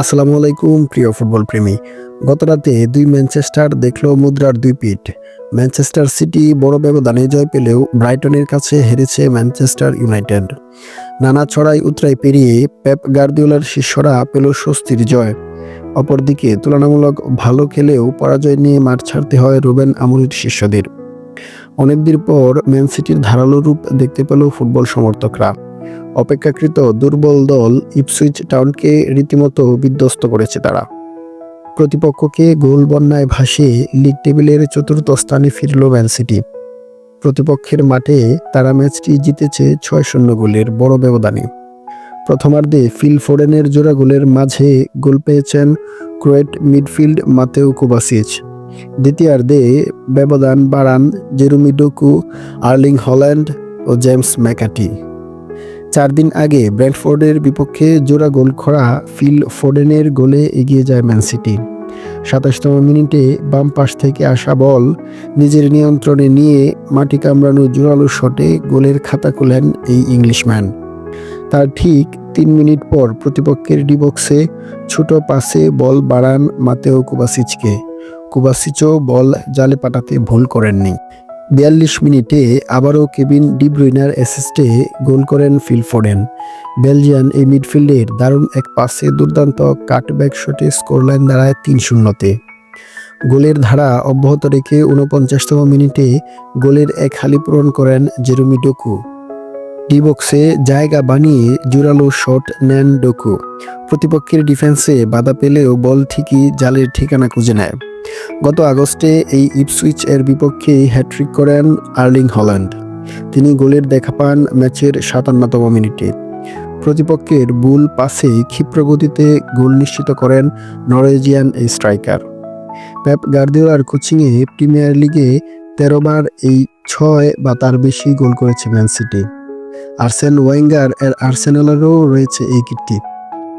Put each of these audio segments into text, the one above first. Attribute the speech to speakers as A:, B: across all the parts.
A: আসসালামু আলাইকুম, প্রিয় ফুটবল প্রেমী। গত রাতে দুই ম্যানচেস্টার দেখল মুদ্রার দুই পিঠ। ম্যানচেস্টার সিটি বড় ব্যবধানে জয় পেলেও ব্রাইটনের কাছে হেরেছে ম্যানচেস্টার ইউনাইটেড। নানা ছড়াই উতরাই পেরিয়ে পেপ গার্দিওলার শিষ্যরা পেল স্বস্তির জয়। অপরদিকে তুলনামূলক ভালো খেলেও পরাজয় নিয়ে মাঠ ছাড়তে হয় রুবেন আমুরির শিষ্যদের। অনেকদিন পর ম্যান সিটির ধারালো রূপ দেখতে পেল ফুটবল সমর্থকরা। অপেক্ষাকৃত দুর্বল দল ইপসুইচ টাউনকে রীতিমতো বিধ্বস্ত করেছে তারা। প্রতিপক্ষকে গোল বন্যায় ভাসিয়ে লিগ টেবিলের চতুর্থ স্থানে ফিরল ম্যান সিটি। প্রতিপক্ষের মাঠে তারা ম্যাচটি জিতেছে ছয় শূন্য গোলের বড় ব্যবধানে। প্রথমার্ধে ফিল ফোরেনের জোড়া গোলের মাঝে গোল পেয়েছেন ক্রোয়েট মিডফিল্ড মাতেও কুবাসিচ দ্বিতীয়ার্ধে ব্যবধান বাড়ান জেরুমি ডোকু, আর্লিং হল্যান্ড ও জেমস ম্যাকাটি চার দিন আগে ব্র্যান্ডফোর্ডের বিপক্ষে জোড়া গোল খরা ফিল ফোডেনের গোলে এগিয়ে যায় ম্যান সিটি। সাতাশতম মিনিটে বাম পাশ থেকে আসা বল নিজের নিয়ন্ত্রণে নিয়ে মাটি কামড়ানো জোরালো শটে গোলের খাতা খুলেন এই ইংলিশম্যান। তার ঠিক তিন মিনিট পর প্রতিপক্ষের ডিবক্সে ছোট পাসে বল বাড়ান মাতেও কুবাসিচকে। কুবাসিচও বল জালে পাঠাতে ভুল করেননি। বিয়াল্লিশ মিনিটে আবারও কেবিন ডিব্রুইনার অ্যাসিস্টে গোল করেন ফিল ফোডেন বেলজিয়ান এই মিডফিল্ডের দারুণ এক পাসে দুর্দান্ত কাটব্যাক শটে স্কোরলাইন দাঁড়ায় তিন শূন্যতে। গোলের ধারা অব্যাহত রেখে উনপঞ্চাশতম মিনিটে গোলের এক হালি পূরণ করেন জেরুমি ডোকু। ডিবক্সে জায়গা বানিয়ে জোরালো শট নেন ডোকু। প্রতিপক্ষের ডিফেন্সে বাধা পেলেও বল ঠিকই জালের ঠিকানা খুঁজে নেয়। গত আগস্টে এই ইপসুইচ এর বিপক্ষে হ্যাট্রিক করেন আর্লিং হল্যান্ড। তিনি গোলের দেখা পান ম্যাচের সাতান্নতম মিনিটে। প্রতিপক্ষের বুল পাসে ক্ষিপ্র গতিতে গোল নিশ্চিত করেন নরওয়েজিয়ান এই স্ট্রাইকার। প্যাপ গার্দিওলার কোচিংয়ে প্রিমিয়ার লিগে তেরো বার এই ছয় বা তার বেশি গোল করেছে ম্যান সিটি। আর্সেন ওয়েঙ্গার এর আর্সেনালেরও রয়েছে এই কীর্তি।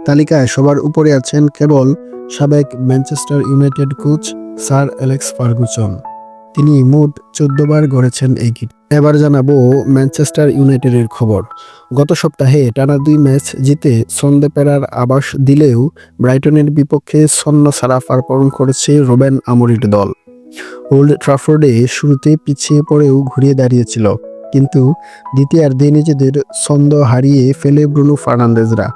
A: তালিকায় সবার উপরে আছেন কেবল সাবেক Manchester United coach Sir Alex Ferguson. তিনি মোট চোদ্দ বার গড়েছেন এই কিট এবার জানাব ম্যানচেস্টার ইউনাইটেডের খবর। গত সপ্তাহে টানা দুই ম্যাচ জিতে সন্দে পেরার আবাস দিলেও ব্রাইটনের বিপক্ষে সন্ন সারা পারফর্ম করেছে রোবেন আমরির দল। ওল্ড ট্রাফোর্ডে শুরুতে পিছিয়ে পড়েও ঘুরিয়ে দাঁড়িয়েছিল, কিন্তু দ্বিতীয়ার্ধে নিজেদের ছন্দ হারিয়ে ফেলে ব্রুনো ফার্নান্দেজরা।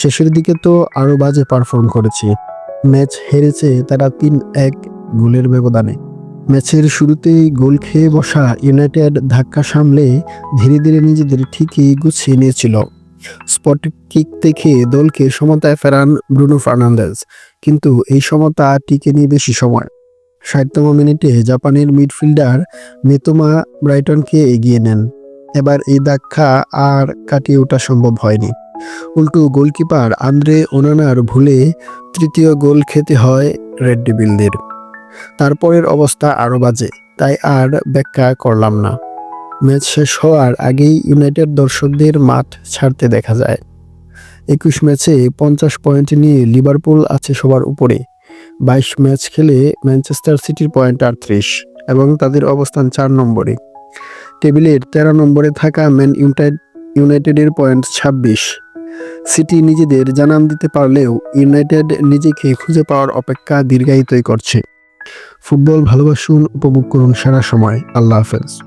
A: শেষের দিকে তো আরও বাজে পারফর্ম করেছে। ম্যাচ হেরেছে তারা তিন এক গোলের ব্যবধানে। ম্যাচের শুরুতেই গোল খেয়ে বসা ইউনাইটেড ধাক্কা সামলে ধীরে ধীরে নিজেদের ঠিকই গুছিয়ে নিয়েছিল। স্পট কিক থেকে দলকে সমতায় ফেরান ব্রুনো ফার্নান্দেজ, কিন্তু এই সমতা টিকে নিয়ে বেশি সময়। ষাটতম মিনিটে জাপানের মিডফিল্ডার মেতোমা ব্রাইটনকে এগিয়ে নেন। এবার এই ধাক্কা আর কাটিয়ে ওঠা সম্ভব হয়নি। উল্টো গোলকিপার আন্দ্রে ওনানার ভুলে তৃতীয় গোল খেতে হয় রেড ডেভিলদের। তারপরের অবস্থা আরও বাজে, তাই আর ব্যাখ্যা করলাম না। ম্যাচ শেষ হওয়ার আগেই ইউনাইটেড দর্শকদের মাঠ ছাড়তে দেখা যায়। একুশ ম্যাচে পঞ্চাশ পয়েন্ট নিয়ে লিভারপুল আছে সবার উপরে। বাইশ ম্যাচ খেলে ম্যানচেস্টার সিটির পয়েন্ট আটত্রিশ এবং তাদের অবস্থান চার নম্বরে। টেবিলের তেরো নম্বরে থাকা ম্যান ইউনাইটেড ইউনাইটেডের পয়েন্ট ছাব্বিশ। সিটি নিজেদের জানান দিতে পারলেও ইউনাইটেড নিজেকে খুঁজে পাওয়ার অপেক্ষা দীর্ঘায়িতই করছে। ফুটবল ভালোবাসুন, উপভোগ করুন সারা সময়। আল্লাহ হাফেজ।